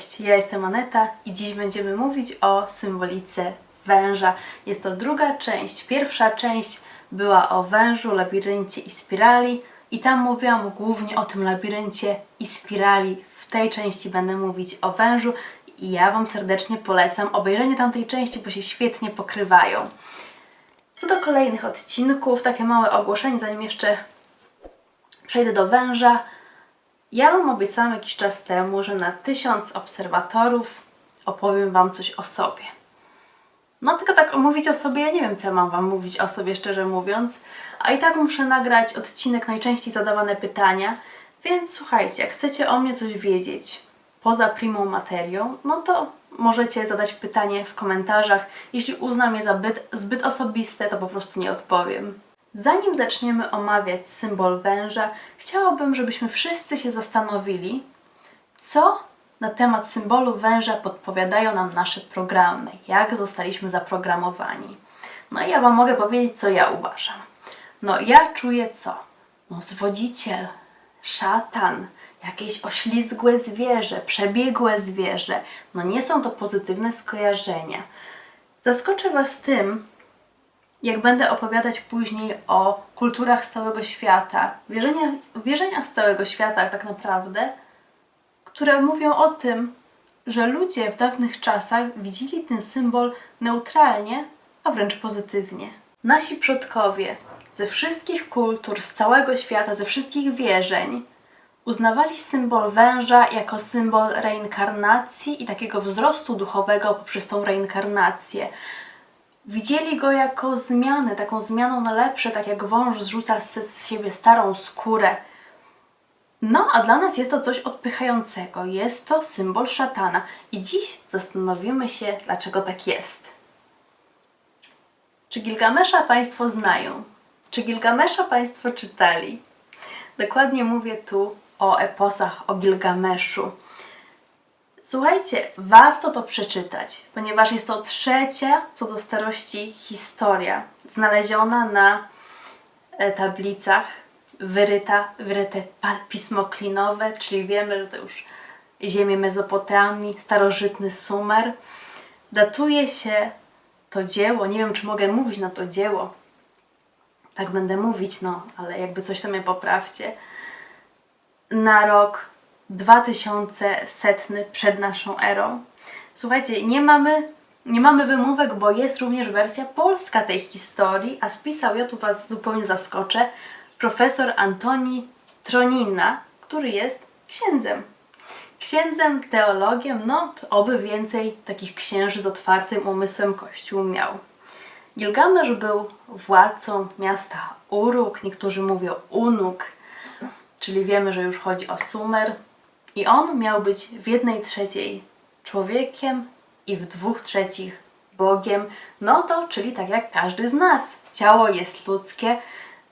Cześć, ja jestem Aneta i dziś będziemy mówić o symbolice węża. Jest to druga część. Pierwsza część była o wężu, labiryncie i spirali i tam mówiłam głównie o tym labiryncie i spirali. W tej części będę mówić o wężu i ja Wam serdecznie polecam obejrzenie tamtej części, bo się świetnie pokrywają. Co do kolejnych odcinków, takie małe ogłoszenie, zanim jeszcze przejdę do węża. Ja Wam obiecałam jakiś czas temu, że na tysiąc obserwatorów opowiem Wam coś o sobie. No tylko tak mówić o sobie, ja nie wiem co ja mam Wam mówić o sobie, szczerze mówiąc. A i tak muszę nagrać odcinek najczęściej zadawane pytania, więc słuchajcie, jak chcecie o mnie coś wiedzieć poza primą materią, no to możecie zadać pytanie w komentarzach. Jeśli uznam je za zbyt, zbyt osobiste, to po prostu nie odpowiem. Zanim zaczniemy omawiać symbol węża, chciałabym, żebyśmy wszyscy się zastanowili, co na temat symbolu węża podpowiadają nam nasze programy, jak zostaliśmy zaprogramowani. No i ja Wam mogę powiedzieć, co ja uważam. No ja czuję co? No zwodziciel, szatan, jakieś oślizgłe zwierzę, przebiegłe zwierzę. No nie są to pozytywne skojarzenia. Zaskoczę Was tym, jak będę opowiadać później o kulturach z całego świata, wierzeniach, z całego świata tak naprawdę, które mówią o tym, że ludzie w dawnych czasach widzieli ten symbol neutralnie, a wręcz pozytywnie. Nasi przodkowie ze wszystkich kultur, z całego świata, ze wszystkich wierzeń uznawali symbol węża jako symbol reinkarnacji i takiego wzrostu duchowego poprzez tą reinkarnację. Widzieli go jako zmianę, taką zmianą na lepsze, tak jak wąż zrzuca z, siebie starą skórę. No, a dla nas jest to coś odpychającego. Jest to symbol szatana. I dziś zastanowimy się, dlaczego tak jest. Czy Gilgamesza Państwo znają? Czy Gilgamesza Państwo czytali? Dokładnie mówię tu o eposach, o Gilgameszu. Słuchajcie, warto to przeczytać, ponieważ jest to trzecia co do starości historia, znaleziona na e, tablicach, wyryta, wyryte pismo klinowe, czyli wiemy, że to już ziemię Mezopotamii, starożytny Sumer. Datuje się to dzieło, nie wiem czy mogę mówić na to dzieło, tak będę mówić, no, ale jakby coś tam mnie poprawcie, na rok 2100 przed naszą erą. Słuchajcie, nie mamy, nie mamy wymówek, bo jest również wersja polska tej historii, a spisał, ja tu Was zupełnie zaskoczę, profesor Antoni Tronina, który jest księdzem. Księdzem, teologiem, no oby więcej takich księży z otwartym umysłem Kościół miał. Gilgamesz był władcą miasta Uruk, niektórzy mówią Unuk, czyli wiemy, że już chodzi o Sumer. I on miał być w jednej trzeciej człowiekiem i w dwóch trzecich Bogiem. No to, czyli tak jak każdy z nas. Ciało jest ludzkie,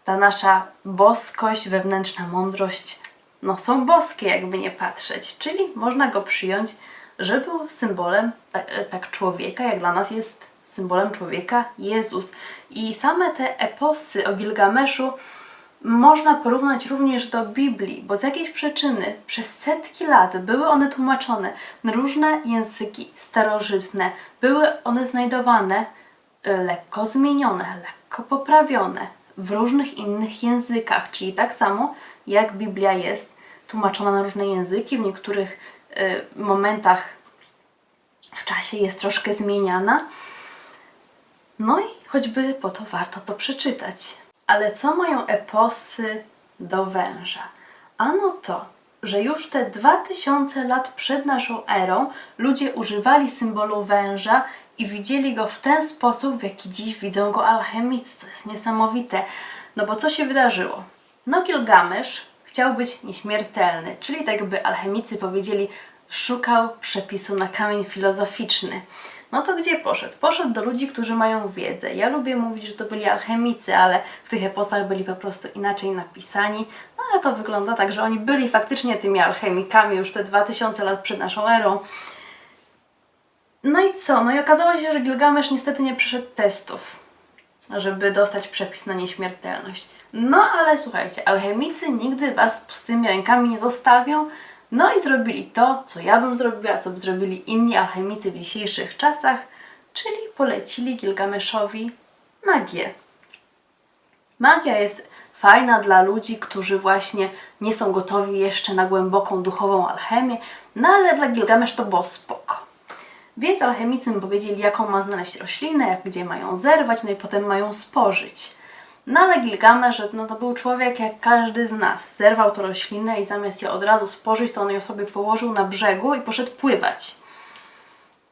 ta nasza boskość, wewnętrzna mądrość, no są boskie, jakby nie patrzeć. Czyli można go przyjąć, że był symbolem tak, tak człowieka, jak dla nas jest symbolem człowieka Jezus. I same te eposy o Gilgameszu można porównać również do Biblii, bo z jakiejś przyczyny przez setki lat były one tłumaczone na różne języki starożytne. Były one znajdowane y, lekko zmienione, lekko poprawione w różnych innych językach, czyli tak samo jak Biblia jest tłumaczona na różne języki, w niektórych y, momentach w czasie jest troszkę zmieniana. No i choćby po to warto to przeczytać. Ale co mają eposy do węża? Ano to, że już te 2000 lat przed naszą erą ludzie używali symbolu węża i widzieli go w ten sposób, w jaki dziś widzą go alchemicy. To jest niesamowite. No bo co się wydarzyło? No Gilgamesz chciał być nieśmiertelny, czyli tak jakby alchemicy powiedzieli, szukał przepisu na kamień filozoficzny. No to gdzie poszedł? Poszedł do ludzi, którzy mają wiedzę. Ja lubię mówić, że to byli alchemicy, ale w tych eposach byli po prostu inaczej napisani. No ale to wygląda tak, że oni byli faktycznie tymi alchemikami już te 2000 lat przed naszą erą. No i co? No i okazało się, że Gilgamesz niestety nie przeszedł testów, żeby dostać przepis na nieśmiertelność. No ale słuchajcie, alchemicy nigdy was pustymi rękami nie zostawią, No i zrobili to, co ja bym zrobiła, co by zrobili inni alchemicy w dzisiejszych czasach, czyli polecili Gilgameszowi magię. Magia jest fajna dla ludzi, którzy właśnie nie są gotowi jeszcze na głęboką duchową alchemię, no ale dla Gilgamesz to było spoko. Więc alchemicy mu powiedzieli, jaką ma znaleźć roślinę, jak gdzie mają zerwać, no i potem mają spożyć. No ale Gilgamesz, no to był człowiek jak każdy z nas. Zerwał tą roślinę i zamiast ją od razu spożyć, to on ją sobie położył na brzegu i poszedł pływać.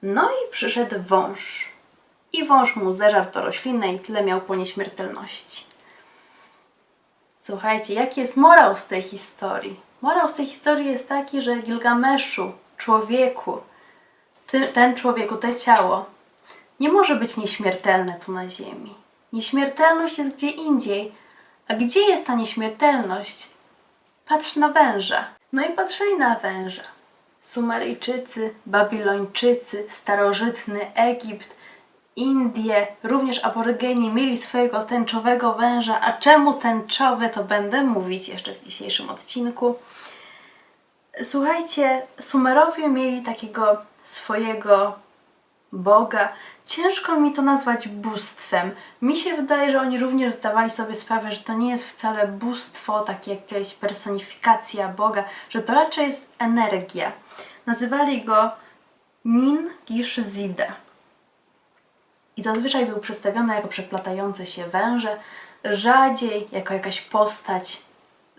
No i przyszedł wąż. I wąż mu zeżarł tą roślinę i tyle miał po nieśmiertelności. Słuchajcie, jaki jest morał z tej historii? Morał z tej historii jest taki, że Gilgameszu, człowieku, ty, ten człowieku, te ciało, nie może być nieśmiertelne tu na ziemi. Nieśmiertelność jest gdzie indziej. A gdzie jest ta nieśmiertelność? Patrz na węża. No i patrzyli na węża. Sumeryjczycy, Babilończycy, starożytny Egipt, Indie, również aborygeni mieli swojego tęczowego węża. A czemu tęczowy, to będę mówić jeszcze w dzisiejszym odcinku. Słuchajcie, Sumerowie mieli takiego swojego Boga. Ciężko mi to nazwać bóstwem. Mi się wydaje, że oni również zdawali sobie sprawę, że to nie jest wcale bóstwo, takie jakaś personifikacja Boga, że to raczej jest energia. Nazywali go Nin Gish Zida. I zazwyczaj był przedstawiony jako przeplatające się węże, rzadziej jako jakaś postać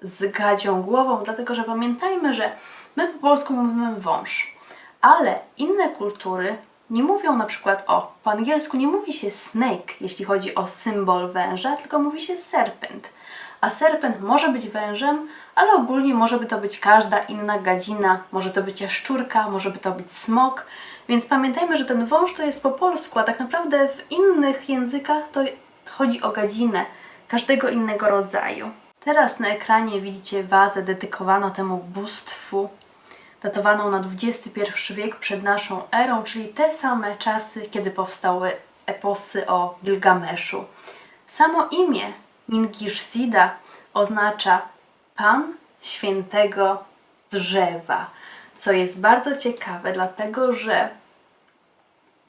z gadzią głową, dlatego że pamiętajmy, że my po polsku mówimy wąż, ale inne kultury nie mówią na przykład o, po angielsku nie mówi się snake, jeśli chodzi o symbol węża, tylko mówi się serpent. A serpent może być wężem, ale ogólnie może by to być każda inna gadzina, może to być jaszczurka, może by to być smok. Więc pamiętajmy, że ten wąż to jest po polsku, a tak naprawdę w innych językach to chodzi o gadzinę każdego innego rodzaju. Teraz na ekranie widzicie wazę dedykowaną temu bóstwu, datowaną na XXI wiek przed naszą erą, czyli te same czasy, kiedy powstały eposy o Gilgameszu. Samo imię Ningishzida oznacza Pan Świętego Drzewa, co jest bardzo ciekawe, dlatego że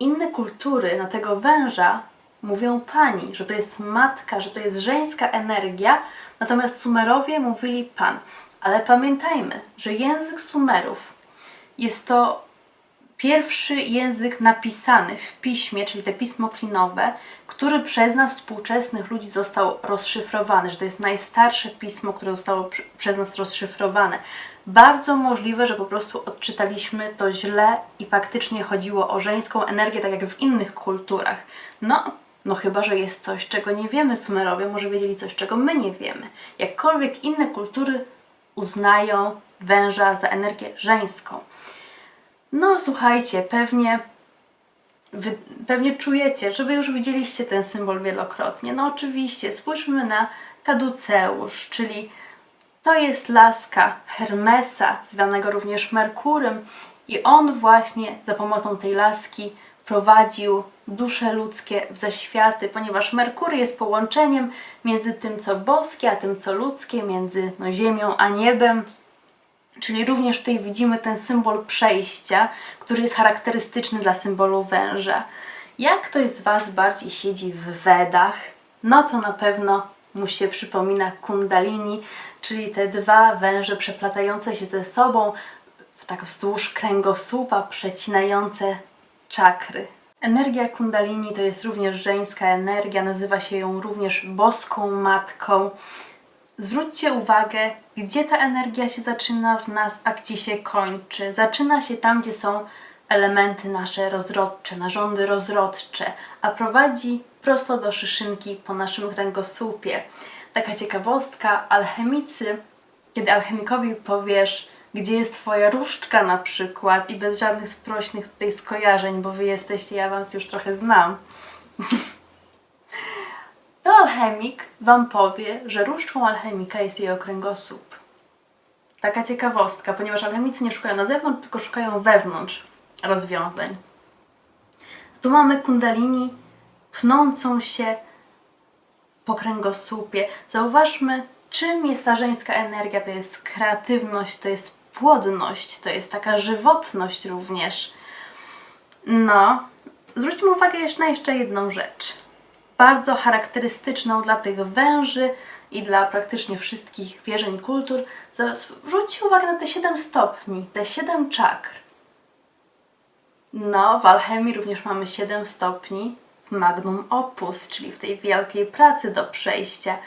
inne kultury na tego węża mówią pani, że to jest matka, że to jest żeńska energia, natomiast Sumerowie mówili pan. Ale pamiętajmy, że język Sumerów jest to pierwszy język napisany w piśmie, czyli te pismo klinowe, który przez nas współczesnych ludzi został rozszyfrowany, że to jest najstarsze pismo, które zostało pr- przez nas rozszyfrowane. Bardzo możliwe, że po prostu odczytaliśmy to źle i faktycznie chodziło o żeńską energię, tak jak w innych kulturach. No, no chyba, że jest coś, czego nie wiemy Sumerowie, może wiedzieli coś, czego my nie wiemy. Jakkolwiek inne kultury uznają węża za energię żeńską. No słuchajcie, pewnie Wy pewnie czujecie, że Wy już widzieliście ten symbol wielokrotnie. No oczywiście, spójrzmy na kaduceusz, czyli to jest laska Hermesa, zwanego również Merkurem i on właśnie za pomocą tej laski prowadził dusze ludzkie w zaświaty, ponieważ Merkur jest połączeniem między tym, co boskie, a tym, co ludzkie, między no, ziemią a niebem. Czyli również tutaj widzimy ten symbol przejścia, który jest charakterystyczny dla symbolu węża. Jak ktoś z Was bardziej siedzi w Wedach, no to na pewno mu się przypomina kundalini, czyli te dwa węże przeplatające się ze sobą, tak wzdłuż kręgosłupa, przecinające czakry. Energia kundalini to jest również żeńska energia, nazywa się ją również boską matką. Zwróćcie uwagę, gdzie ta energia się zaczyna w nas, a gdzie się kończy. Zaczyna się tam, gdzie są elementy nasze rozrodcze, narządy rozrodcze, a prowadzi prosto do szyszynki po naszym kręgosłupie. Taka ciekawostka, alchemicy, kiedy alchemikowi powiesz, gdzie jest twoja różdżka na przykład i bez żadnych sprośnych tutaj skojarzeń, bo wy jesteście, ja was już trochę znam, to alchemik wam powie, że różdżką alchemika jest jego kręgosłup. Taka ciekawostka, ponieważ alchemicy nie szukają na zewnątrz, tylko szukają wewnątrz rozwiązań. Tu mamy kundalini pnącą się po kręgosłupie. Zauważmy, czym jest ta żeńska energia. To jest kreatywność, to jest płodność, to jest taka żywotność również. No, zwróćmy uwagę jeszcze na jeszcze jedną rzecz. Bardzo charakterystyczną dla tych węży i dla praktycznie wszystkich wierzeń kultur. Zwróćcie uwagę na te 7 stopni, te 7 czakr. No, w alchemii również mamy 7 stopni w magnum opus, czyli w tej wielkiej pracy do przejścia.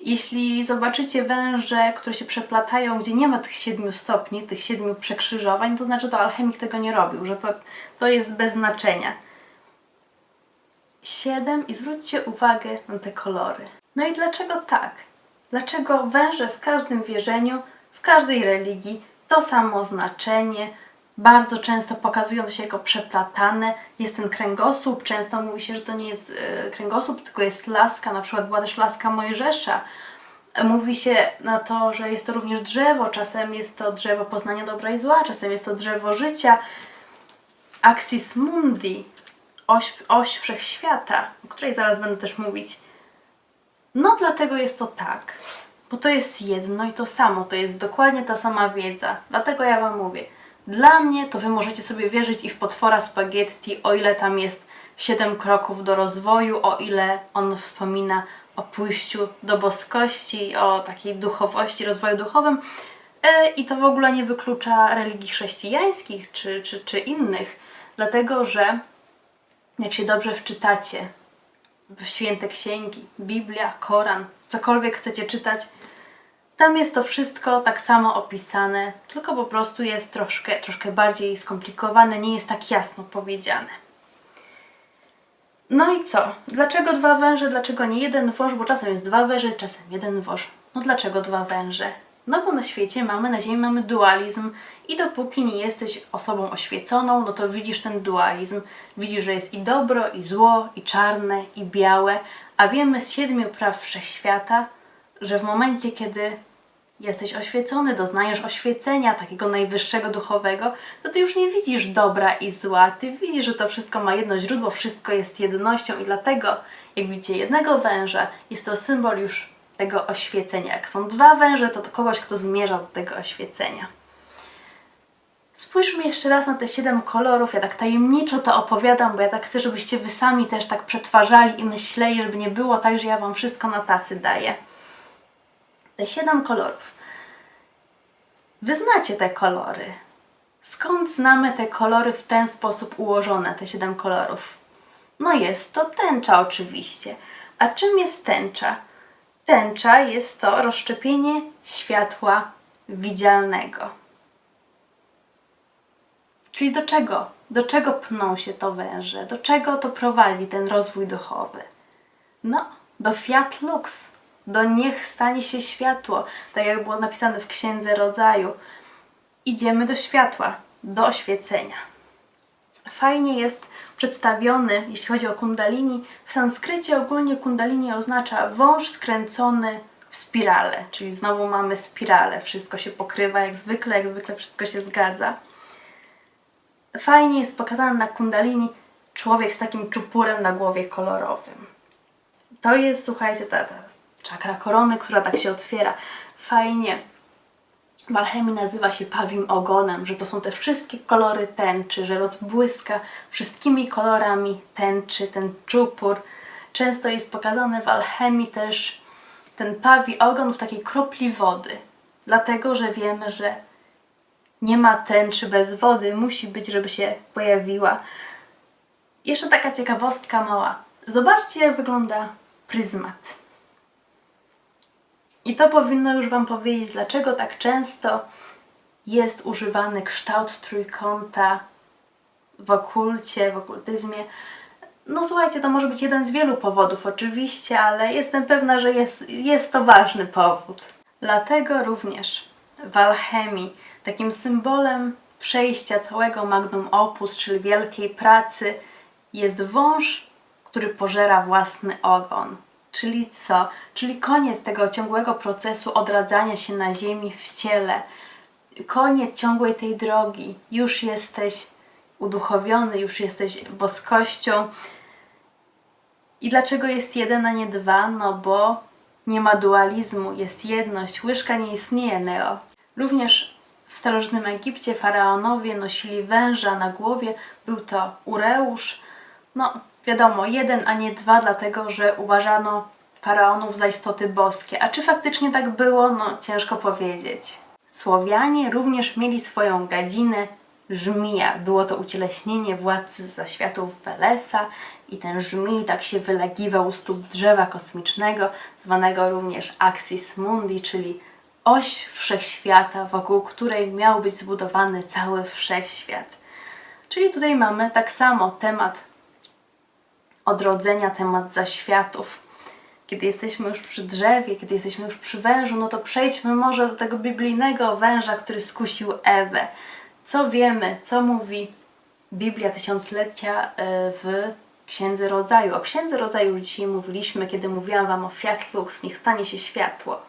Jeśli zobaczycie węże, które się przeplatają, gdzie nie ma tych siedmiu stopni, tych siedmiu przekrzyżowań, to znaczy, że alchemik tego nie robił, że to, to jest bez znaczenia. Siedem i zwróćcie uwagę na te kolory. No i dlaczego tak? Dlaczego węże w każdym wierzeniu, w każdej religii to samo znaczenie, bardzo często pokazują się jako przeplatane. Jest ten kręgosłup, często mówi się, że to nie jest e, kręgosłup, tylko jest laska, na przykład była też laska Mojżesza. Mówi się na to, że jest to również drzewo, czasem jest to drzewo poznania dobra i zła, czasem jest to drzewo życia. Axis Mundi, oś, oś wszechświata, o której zaraz będę też mówić. No dlatego jest to tak, bo to jest jedno i to samo, to jest dokładnie ta sama wiedza. Dlatego ja Wam mówię, dla mnie to Wy możecie sobie wierzyć i w potwora spaghetti, o ile tam jest 7 kroków do rozwoju, o ile on wspomina o pójściu do boskości, o takiej duchowości, rozwoju duchowym. E, I to w ogóle nie wyklucza religii chrześcijańskich czy, czy, czy innych, dlatego że jak się dobrze wczytacie w święte księgi, Biblia, Koran, cokolwiek chcecie czytać, tam jest to wszystko tak samo opisane, tylko po prostu jest troszkę, troszkę bardziej skomplikowane, nie jest tak jasno powiedziane. No i co? Dlaczego dwa węże? Dlaczego nie jeden wąż? Bo czasem jest dwa węże, czasem jeden wąż. No dlaczego dwa węże? No bo na świecie mamy, na Ziemi mamy dualizm i dopóki nie jesteś osobą oświeconą, no to widzisz ten dualizm. Widzisz, że jest i dobro, i zło, i czarne, i białe, a wiemy z siedmiu praw wszechświata, że w momencie, kiedy jesteś oświecony, doznajesz oświecenia takiego najwyższego duchowego, to ty już nie widzisz dobra i zła. Ty widzisz, że to wszystko ma jedno źródło, wszystko jest jednością i dlatego, jak widzicie jednego węża, jest to symbol już tego oświecenia. Jak są dwa węże, to to kogoś, kto zmierza do tego oświecenia. Spójrzmy jeszcze raz na te siedem kolorów. Ja tak tajemniczo to opowiadam, bo ja tak chcę, żebyście wy sami też tak przetwarzali i myśleli, żeby nie było tak, że ja wam wszystko na tacy daję siedem kolorów. Wy znacie te kolory. Skąd znamy te kolory w ten sposób ułożone, te siedem kolorów? No jest to tęcza oczywiście. A czym jest tęcza? Tęcza jest to rozszczepienie światła widzialnego. Czyli do czego? Do czego pną się to węże? Do czego to prowadzi ten rozwój duchowy? No, do Fiat Lux, do niech stanie się światło, tak jak było napisane w Księdze Rodzaju. Idziemy do światła, do oświecenia. Fajnie jest przedstawiony, jeśli chodzi o kundalini. W sanskrycie ogólnie kundalini oznacza wąż skręcony w spirale, czyli znowu mamy spirale, wszystko się pokrywa jak zwykle, jak zwykle wszystko się zgadza. Fajnie jest pokazany na kundalini człowiek z takim czupurem na głowie kolorowym. To jest, słuchajcie, ta, ta czakra korony, która tak się otwiera. Fajnie. W alchemii nazywa się pawim ogonem, że to są te wszystkie kolory tęczy, że rozbłyska wszystkimi kolorami tęczy, ten czupur. Często jest pokazany w alchemii też ten pawi ogon w takiej kropli wody, dlatego że wiemy, że nie ma tęczy bez wody, musi być, żeby się pojawiła. Jeszcze taka ciekawostka mała. Zobaczcie, jak wygląda pryzmat. I to powinno już Wam powiedzieć, dlaczego tak często jest używany kształt trójkąta w okulcie, w okultyzmie. No słuchajcie, to może być jeden z wielu powodów oczywiście, ale jestem pewna, że jest, jest to ważny powód. Dlatego również w alchemii takim symbolem przejścia całego magnum opus, czyli wielkiej pracy, jest wąż, który pożera własny ogon. Czyli co? Czyli koniec tego ciągłego procesu odradzania się na ziemi w ciele. Koniec ciągłej tej drogi. Już jesteś uduchowiony, już jesteś boskością. I dlaczego jest jeden, a nie dwa? No bo nie ma dualizmu, jest jedność. Łyżka nie istnieje, Neo. Również W starożytnym Egipcie faraonowie nosili węża na głowie. Był to Ureusz. No, wiadomo, jeden, a nie dwa, dlatego że uważano faraonów za istoty boskie. A czy faktycznie tak było? No, ciężko powiedzieć. Słowianie również mieli swoją gadzinę żmija. Było to ucieleśnienie władcy zaświatów Welesa i ten żmij tak się wylegiwał u stóp drzewa kosmicznego, zwanego również Axis Mundi, czyli oś wszechświata, wokół której miał być zbudowany cały wszechświat. Czyli tutaj mamy tak samo temat odrodzenia, temat zaświatów. Kiedy jesteśmy już przy drzewie, kiedy jesteśmy już przy wężu, no to przejdźmy może do tego biblijnego węża, który skusił Ewę. Co wiemy, co mówi Biblia Tysiąclecia e, w Księdze Rodzaju? O Księdze Rodzaju już dzisiaj mówiliśmy, kiedy mówiłam Wam o światłu, niech stanie się światło.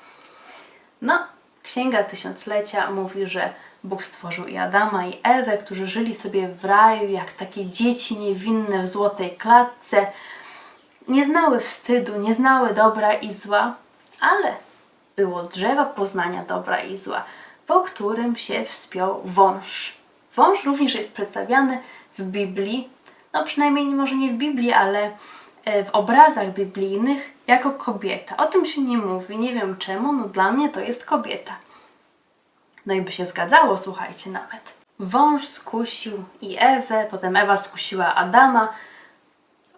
No, Księga Tysiąclecia mówi, że Bóg stworzył i Adama, i Ewę, którzy żyli sobie w raju jak takie dzieci niewinne w złotej klatce. Nie znały wstydu, nie znały dobra i zła, ale było drzewa poznania dobra i zła, po którym się wspiął wąż. Wąż również jest przedstawiany w Biblii, no przynajmniej może nie w Biblii, ale e, w obrazach biblijnych jako kobieta. O tym się nie mówi, nie wiem czemu, no dla mnie to jest kobieta. No i by się zgadzało, słuchajcie nawet. Wąż skusił i Ewę, potem Ewa skusiła Adama.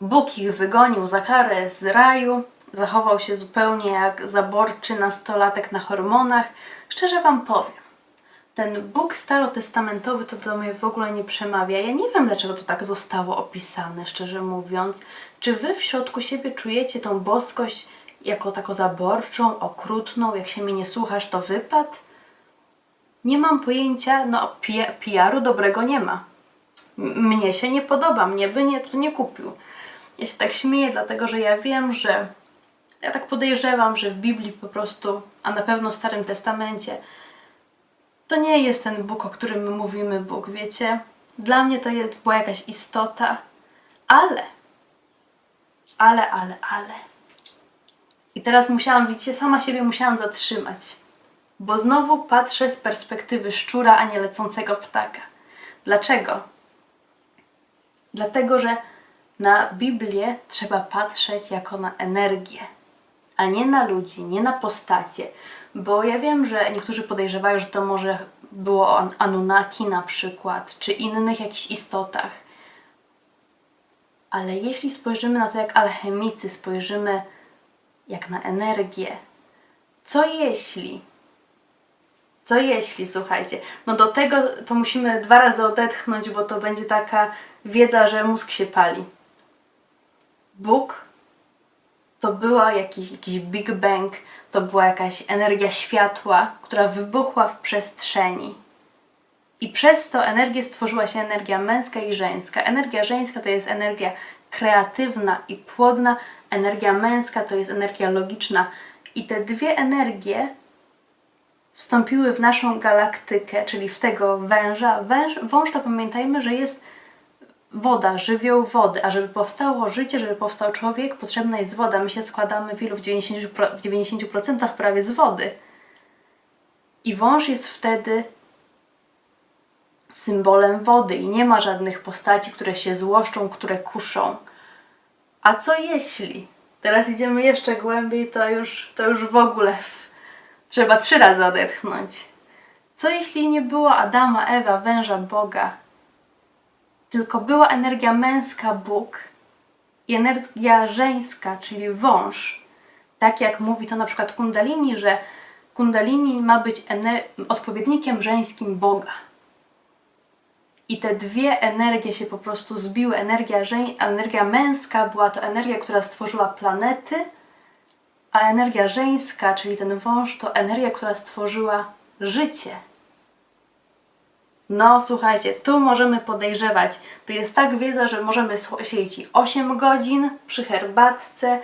Bóg ich wygonił za karę z raju. Zachował się zupełnie jak zaborczy nastolatek na hormonach. Szczerze Wam powiem, ten Bóg starotestamentowy to do mnie w ogóle nie przemawia. Ja nie wiem, dlaczego to tak zostało opisane, szczerze mówiąc. Czy Wy w środku siebie czujecie tą boskość jako taką zaborczą, okrutną? Jak się mnie nie słuchasz, to wypad? Nie mam pojęcia, no PR-u dobrego nie ma. Mnie się nie podoba, mnie by nie, to nie kupił. Ja się tak śmieję, dlatego że ja wiem, że ja tak podejrzewam, że w Biblii po prostu, a na pewno w Starym Testamencie, to nie jest ten Bóg, o którym my mówimy Bóg, wiecie? Dla mnie to jest, była jakaś istota, ale, ale, ale, ale. I teraz musiałam, widzicie, sama siebie musiałam zatrzymać, bo znowu patrzę z perspektywy szczura, a nie lecącego ptaka. Dlaczego? Dlatego, że na Biblię trzeba patrzeć jako na energię, a nie na ludzi, nie na postacie. Bo ja wiem, że niektórzy podejrzewają, że to może było o An- Anunnaki na przykład, czy innych jakichś istotach. Ale jeśli spojrzymy na to jak alchemicy, spojrzymy jak na energię, co jeśli co jeśli, słuchajcie, no do tego to musimy dwa razy odetchnąć, bo to będzie taka wiedza, że mózg się pali. Bóg to była jakiś, jakiś Big Bang, to była jakaś energia światła, która wybuchła w przestrzeni. I przez to energię stworzyła się energia męska i żeńska. Energia żeńska to jest energia kreatywna i płodna, energia męska to jest energia logiczna. I te dwie energie wstąpiły w naszą galaktykę, czyli w tego węża. Węż, wąż to pamiętajmy, że jest woda, żywioł wody, a żeby powstało życie, żeby powstał człowiek, potrzebna jest woda. My się składamy w ilu? W 90%, pro- w 90% prawie z wody. I wąż jest wtedy symbolem wody i nie ma żadnych postaci, które się złoszczą, które kuszą. A co jeśli? Teraz idziemy jeszcze głębiej, to już, to już w ogóle w, trzeba trzy razy odetchnąć. Co jeśli nie było Adama, Ewa, węża, Boga, tylko była energia męska Bóg i energia żeńska, czyli wąż. Tak jak mówi to na przykład Kundalini, że Kundalini ma być odpowiednikiem żeńskim Boga. I te dwie energie się po prostu zbiły. Energia, żeń- energia męska była to energia, która stworzyła planety, a energia żeńska, czyli ten wąż, to energia, która stworzyła życie. No, słuchajcie, tu możemy podejrzewać. To jest tak wiedza, że możemy siedzieć i 8 godzin przy herbatce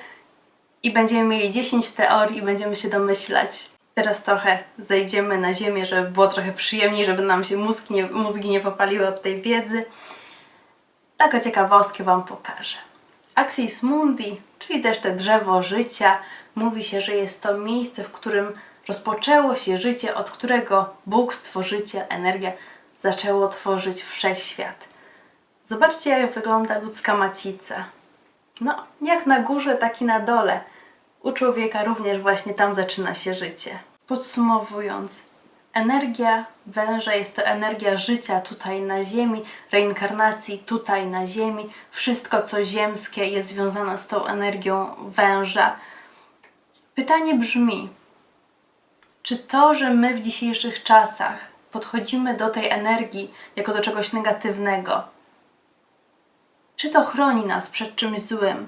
i będziemy mieli 10 teorii i będziemy się domyślać. Teraz trochę zejdziemy na ziemię, żeby było trochę przyjemniej, żeby nam się mózg nie, mózgi nie popaliły od tej wiedzy. Taką ciekawostkę Wam pokażę. Axis Mundi, czyli też te drzewo życia, mówi się, że jest to miejsce, w którym rozpoczęło się życie, od którego Bóg, stworzyciel, energia zaczęło tworzyć wszechświat. Zobaczcie, jak wygląda ludzka macica. No, jak na górze, tak i na dole. U człowieka również właśnie tam zaczyna się życie. Podsumowując, energia węża jest to energia życia tutaj na Ziemi, reinkarnacji tutaj na Ziemi. Wszystko, co ziemskie, jest związane z tą energią węża. Pytanie brzmi: czy to, że my w dzisiejszych czasach podchodzimy do tej energii jako do czegoś negatywnego, czy to chroni nas przed czymś złym?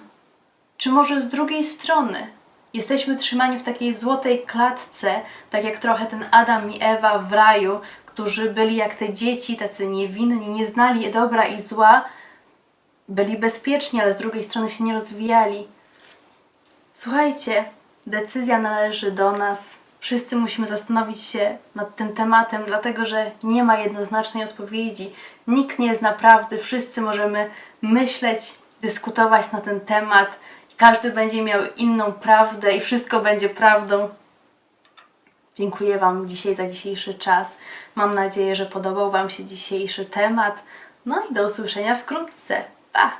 Czy może z drugiej strony jesteśmy trzymani w takiej złotej klatce, tak jak trochę ten Adam i Ewa w raju, którzy byli jak te dzieci, tacy niewinni, nie znali dobra i zła, byli bezpieczni, ale z drugiej strony się nie rozwijali. Słuchajcie, decyzja należy do nas. Wszyscy musimy zastanowić się nad tym tematem, dlatego że nie ma jednoznacznej odpowiedzi. Nikt nie zna prawdy, wszyscy możemy myśleć, dyskutować na ten temat. Każdy będzie miał inną prawdę i wszystko będzie prawdą. Dziękuję Wam dzisiaj za dzisiejszy czas. Mam nadzieję, że podobał Wam się dzisiejszy temat. No i do usłyszenia wkrótce. Pa!